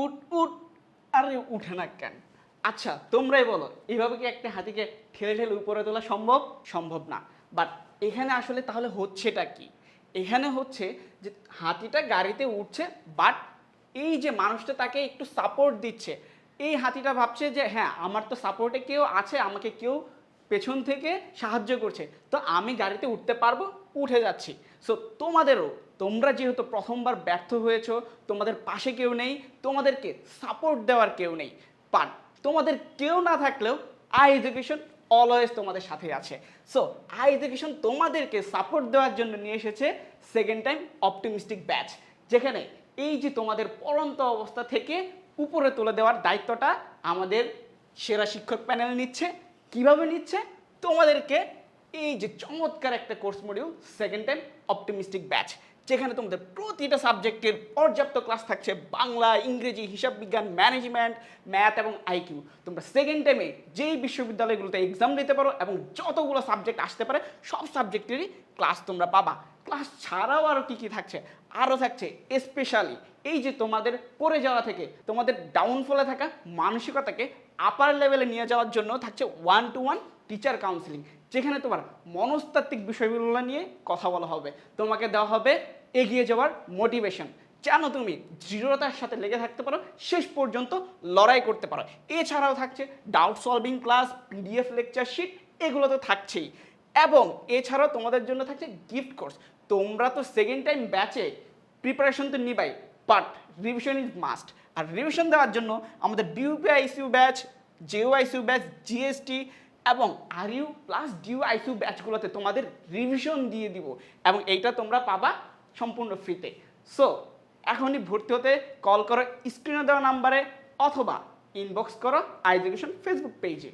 উঠ আরে উঠে না কেন? আচ্ছা তোমরাই বলো এইভাবে কি একটা হাতিকে ঠেলে ঠেলে উপরে তোলা সম্ভব? সম্ভব না। বাট এখানে আসলে তাহলে হচ্ছেটা কি? এখানে হচ্ছে যে হাতিটা গাড়িতে উঠছে বাট এই যে মানুষটা তাকে একটু সাপোর্ট দিচ্ছে, এই হাতিটা ভাবছে যে হ্যাঁ আমার তো সাপোর্টে কেউ আছে, আমাকে কেউ পেছন থেকে সাহায্য করছে। তো আমি গাড়িতে উঠতে পারব, উঠে যাচ্ছি। সো তোমাদেরও তোমরা যেহেতু প্রথমবার ব্যর্থ হয়েছো, তোমাদের পাশে কেউ নেই, তোমাদেরকে সাপোর্ট দেওয়ার কেউ নেই। বাট তোমাদের কেউ না থাকলেও আই এডুকেশন অলওয়েজ তোমাদের সাথে আছে। সো আই এডুকেশন তোমাদেরকে সাপোর্ট দেওয়ার জন্য নিয়ে এসেছে সেকেন্ড টাইম অপটিমিস্টিক ব্যাচ যেখানে এই যে তোমাদের পরন্ত অবস্থা থেকে উপরে তুলে দেওয়ার দায়িত্বটা আমাদের সেরা শিক্ষক প্যানেল নিচ্ছে। কীভাবে নিচ্ছে? তোমাদেরকে এই যে চমৎকার একটা course module second time optimistic batch যেখানে তোমাদের প্রতিটা সাবজেক্টের পর্যাপ্ত ক্লাস থাকছে বাংলা, ইংরেজি, হিসাব বিজ্ঞান ম্যানেজমেন্ট ম্যাথ এবং আইকিউ তোমরা সেকেন্ড টাইমে যেই বিশ্ববিদ্যালয়গুলোতে এক্সাম দিতে পারো এবং যতগুলো সাবজেক্ট আসতে পারে, সব সাবজেক্টেরই ক্লাস তোমরা পাবা। ক্লাস ছাড়াও আরও কী কী থাকছে? আরও থাকছে স্পেশালি এই যে তোমাদের পড়ে যাওয়া থেকে, তোমাদের ডাউনফলে থাকা মানসিকতাকে আপার লেভেলে নিয়ে যাওয়ার জন্য থাকছে one to one teacher counselling যেখানে তোমার মনস্তাত্ত্বিক বিষয়গুলো নিয়ে কথা বলা হবে। তোমাকে দেওয়া হবে এগিয়ে যাওয়ার মোটিভেশন যেন তুমি, দৃঢ়তার সাথে লেগে থাকতে পারো, শেষ পর্যন্ত লড়াই করতে পারো। এছাড়াও থাকছে doubt solving class PDF lecture sheet এগুলো তো থাকছেই। এবং এছাড়াও তোমাদের জন্য থাকছে গিফট কোর্স তোমরা তো সেকেন্ড টাইম ব্যাচে প্রিপারেশন তো নিবাই বাট রিভিশন ইজ মাস্ট আর রিভিশন দেওয়ার জন্য আমাদের ডিউপি IQ batch JU IQ batch GST এবং R U plus DU IQ ব্যাচগুলোতে তোমাদের রিভিশন দিয়ে দিব এবং এইটা তোমরা পাবা সম্পূর্ণ ফ্রিতে সো এখনই ভর্তি হতে কল করো স্ক্রিনে দেওয়া নাম্বারে অথবা ইনবক্স করো আইডুকেশন ফেসবুক পেজে